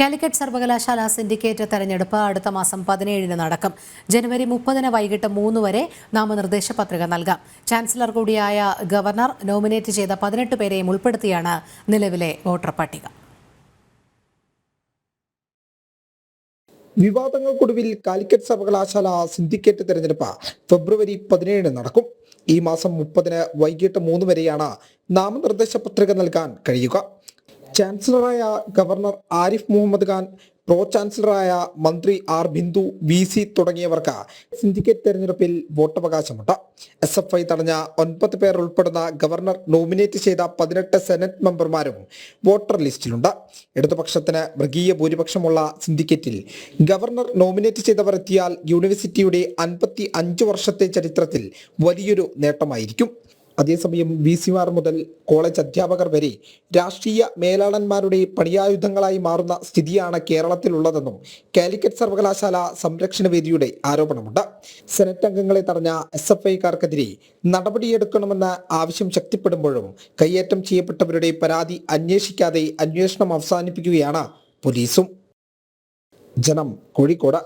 കാലിക്കറ്റ് സർവകലാശാല സിൻഡിക്കേറ്റ് തെരഞ്ഞെടുപ്പ് അടുത്ത മാസം പതിനേഴിന് നടക്കും. ജനുവരി മുപ്പതിന് വൈകിട്ട് മൂന്ന് വരെ നാമനിർദ്ദേശ പത്രിക നൽകാം. ചാൻസലർ കൂടിയായ ഗവർണർ നോമിനേറ്റ് ചെയ്ത പതിനെട്ട് പേരെയും ഉൾപ്പെടുത്തിയാണ് നിലവിലെ വോട്ടർ പട്ടിക. വിവാദങ്ങൾക്കൊടുവിൽ കാലിക്കറ്റ് സർവകലാശാല സിൻഡിക്കേറ്റ് തെരഞ്ഞെടുപ്പ് ഫെബ്രുവരി പതിനേഴിന് നടക്കും. ഈ മാസം മുപ്പതിന് വൈകിട്ട് മൂന്ന് വരെയാണ് നാമനിർദ്ദേശ പത്രിക നൽകാൻ കഴിയുക. ചാൻസലറായ ഗവർണർ ആരിഫ് മുഹമ്മദ് ഖാൻ പ്രോ ചാൻസലറായ മന്ത്രി ആർ ബിന്ദു വി സി തുടങ്ങിയവർക്ക് സിൻഡിക്കേറ്റ് തെരഞ്ഞെടുപ്പിൽ വോട്ടവകാശമുണ്ട്. എസ് എഫ് ഐ തടഞ്ഞ ഒൻപത് പേർ ഉൾപ്പെടുന്ന ഗവർണർ നോമിനേറ്റ് ചെയ്ത പതിനെട്ട് സെനറ്റ് മെമ്പർമാരും വോട്ടർ ലിസ്റ്റിലുണ്ട്. ഇടതുപക്ഷത്തിന് മൃഗീയ ഭൂരിപക്ഷമുള്ള സിൻഡിക്കേറ്റിൽ ഗവർണർ നോമിനേറ്റ് ചെയ്തവർ എത്തിയാൽ യൂണിവേഴ്സിറ്റിയുടെ അൻപത്തി അഞ്ച് വർഷത്തെ ചരിത്രത്തിൽ വലിയൊരു നേട്ടമായിരിക്കും. അതേസമയം വി സിമാർ മുതൽ കോളേജ് അധ്യാപകർ വരെ രാഷ്ട്രീയ മേലാളന്മാരുടെ പണിയായുധങ്ങളായി മാറുന്ന സ്ഥിതിയാണ് കേരളത്തിലുള്ളതെന്നും കാലിക്കറ്റ് സർവകലാശാല സംരക്ഷണ വേദിയുടെ ആരോപണമുണ്ട്. സെനറ്റ് അംഗങ്ങളെ തടഞ്ഞ എസ് എഫ് ഐക്കാർക്കെതിരെ നടപടിയെടുക്കണമെന്ന ആവശ്യം ശക്തിപ്പെടുമ്പോഴും കയ്യേറ്റം ചെയ്യപ്പെട്ടവരുടെ പരാതി അന്വേഷിക്കാതെ അന്വേഷണം അവസാനിപ്പിക്കുകയാണ് പോലീസും. ജനം കോഴിക്കോട്.